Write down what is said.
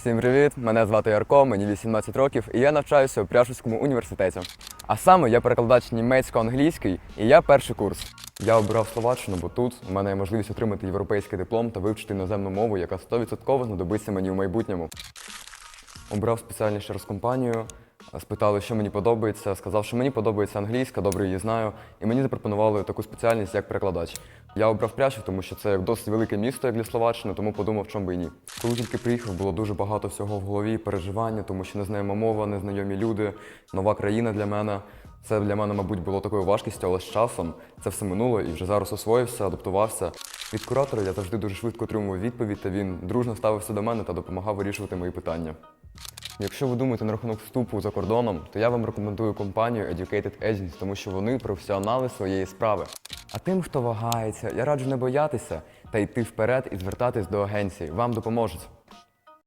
Всім привіт! Мене звати Ярко, мені 18 років, і я навчаюся у Пряшівському університеті. А саме я перекладач німецько-англійський, і я перший курс. Я обрав Словаччину, бо тут у мене є можливість отримати європейський диплом та вивчити іноземну мову, яка 100% знадобиться мені в майбутньому. Обрав спеціальність через компанію, спитали, що мені подобається. Сказав, що мені подобається англійська, добре її знаю, і мені запропонували таку спеціальність, як перекладач. Я обрав Пряшів, тому що це досить велике місто, як для Словаччини, тому подумав, чому би і ні. Коли тільки приїхав, було дуже багато всього в голові, переживання, тому що незнайома мова, незнайомі люди, нова країна для мене. Це для мене, мабуть, було такою важкістю, але з часом це все минуло і вже зараз освоївся, адаптувався. Від куратора я завжди дуже швидко отримував відповідь, та він дружно ставився до мене та допомагав вирішувати мої питання. Якщо ви думаєте на рахунок вступу за кордоном, то я вам рекомендую компанію Educated Agents, тому що вони професіонали своєї справи. А тим, хто вагається, я раджу не боятися та йти вперед і звертатись до агенції. Вам допоможуть.